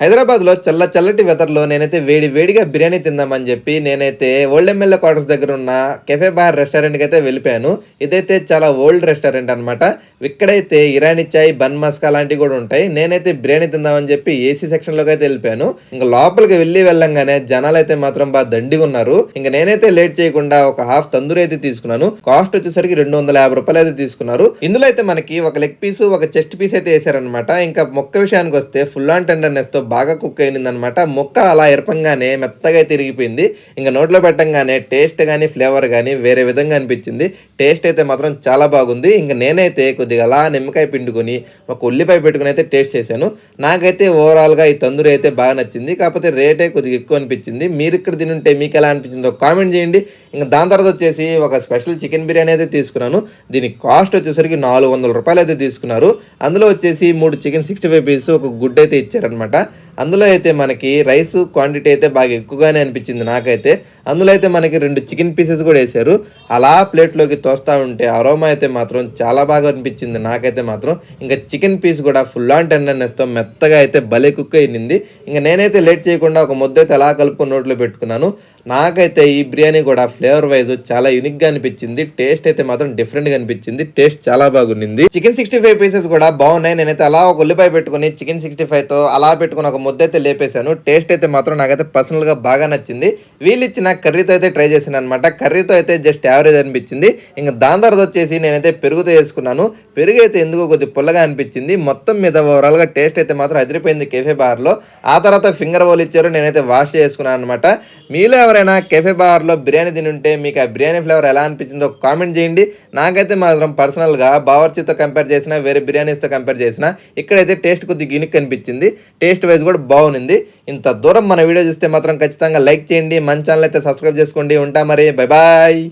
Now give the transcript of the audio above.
హైదరాబాద్లో చల్ల చల్లటి వెదర్లో నేనైతే వేడి వేడిగా బిర్యానీ తిందామని చెప్పి నేనైతే ఓల్డ్ ఎమ్మెల్యే క్వార్టర్స్ దగ్గర ఉన్న కెఫే బార్ రెస్టారెంట్కి అయితే వెళ్ళిపోయాను. ఇదైతే చాలా ఓల్డ్ రెస్టారెంట్ అన్నమాట. ఇక్కడైతే ఇరానీ చాయ్ బన్ మస్కా లాంటివి కూడా ఉంటాయి. నేనైతే బిర్యానీ తిందామని చెప్పి ఏసీ సెక్షన్లోకి అయితే వెళ్ళిపోయాను. ఇంకా లోపలికి వెళ్ళి వెళ్ళంగానే జనాలు అయితే మాత్రం బాగా దండిగా ఉన్నారు. ఇంకా నేనైతే లేట్ చేయకుండా ఒక హాఫ్ తందూరి అయితే తీసుకున్నాను. కాస్ట్ వచ్చేసరికి రెండు వందల యాభై రూపాయలు అయితే తీసుకున్నారు. ఇందులో అయితే మనకి ఒక లెగ్ పీస్ ఒక చెస్ట్ పీస్ అయితే వేసారనమాట ఇంకా మొక్క విషయానికి వస్తే ఫుల్ ఆన్ టెండర్నెస్తో బాగా కుక్ అయిందనమాట ముక్క అలా ఎరపంగానే మెత్తగా తిరిగిపోయింది. ఇంకా నోట్లో పెట్టంగానే టేస్ట్ కానీ ఫ్లేవర్ కానీ వేరే విధంగా అనిపించింది. టేస్ట్ అయితే మాత్రం చాలా బాగుంది. ఇంకా నేనైతే కొద్దిగా అలా నిమ్మకాయ పిండుకొని ఒక ఉల్లిపాయ పెట్టుకుని అయితే టేస్ట్ చేశాను. నాకైతే ఓవరాల్గా ఈ తందూరి అయితే బాగా నచ్చింది. కాకపోతే రేటే కొద్దిగా ఎక్కువ అనిపించింది. మీరు ఇక్కడ తినుంటే మీకు ఎలా అనిపించిందో కామెంట్ చేయండి. ఇంకా దాని తర్వాత వచ్చేసి ఒక స్పెషల్ చికెన్ బిర్యానీ అయితే తీసుకున్నాను. దీని కాస్ట్ వచ్చేసరికి నాలుగు వందల రూపాయలు అయితే తీసుకున్నారు. అందులో వచ్చేసి మూడు చికెన్ సిక్స్టీ ఫైవ్ పీస్ ఒక గుడ్ అయితే ఇచ్చారనమాట అందులో అయితే మనకి రైస్ క్వాంటిటీ అయితే బాగా ఎక్కువగానే అనిపించింది నాకైతే. అందులో అయితే మనకి రెండు చికెన్ పీసెస్ కూడా వేశారు. అలా ప్లేట్లోకి తోస్తా ఉంటే అరోమా అయితే మాత్రం చాలా బాగా అనిపించింది నాకైతే మాత్రం. ఇంకా చికెన్ పీస్ కూడా ఫుల్ ఆన్ టెండర్నెస్తో మెత్తగా అయితే భలే కుక్ అయింది ఇంకా నేనైతే లేట్ చేయకుండా ఒక ముద్ద అయితే అలా కలుపుకొని నోట్లో పెట్టుకున్నాను. నాకైతే ఈ బిర్యానీ కూడా ఫ్లేవర్ వైజ్ చాలా యూనిక్గా అనిపించింది. టేస్ట్ అయితే మాత్రం డిఫరెంట్గా అనిపించింది. టేస్ట్ చాలా బాగుంది చికెన్ సిక్స్టీ ఫైవ్ పీసెస్ కూడా బాగున్నాయి. నేనైతే అలా ఒక ఉల్లిపాయ పెట్టుకుని చికెన్ సిక్స్టీ ఫైవ్తో అలా పెట్టుకుని ఒక ముద్ద అయితే లేపేశాను. టేస్ట్ అయితే మాత్రం నాకైతే పర్సనల్గా బాగా నచ్చింది. వీళ్ళు ఇచ్చిన కర్రీతో అయితే ట్రై చేశాను అనమాట కర్రీతో అయితే జస్ట్ యావరేజ్ అనిపించింది. ఇంకా దాని తర్వాత వచ్చేసి నేనైతే పెరుగుతో వేసుకున్నాను పెరుగు అయితే ఎందుకో కొద్ది పుల్లగా అనిపించింది. మొత్తం మీద ఓవరాల్గా టేస్ట్ అయితే మాత్రం అదిరిపోయింది కెఫే బార్లో ఆ తర్వాత ఫింగర్ బౌల్ ఇచ్చారు. నేనైతే వాష్ చేసుకున్నాను అనమాట మీలో ఎవరైనా కెఫే బార్లో బిర్యానీ తిని ఉంటే మీకు ఆ బిర్యానీ ఫ్లేవర్ ఎలా అనిపించిందో కామెంట్ చేయండి. నాకైతే మాత్రం పర్సనల్గా బావర్చితో కంపేర్ చేసినా వేరే బిర్యానీస్తో కంపేర్ చేసిన ఇక్కడైతే టేస్ట్ కొద్దిగా గినిక్ అనిపించింది. టేస్ట్ వైజ్ కూడా బాగుంది. ఇంత దూరం మన వీడియో చూస్తే మాత్రం ఖచ్చితంగా లైక్ చేయండి మన ఛానల్ అయితే సబ్స్క్రైబ్ చేసుకోండి. ఉంటా మరి. Bye bye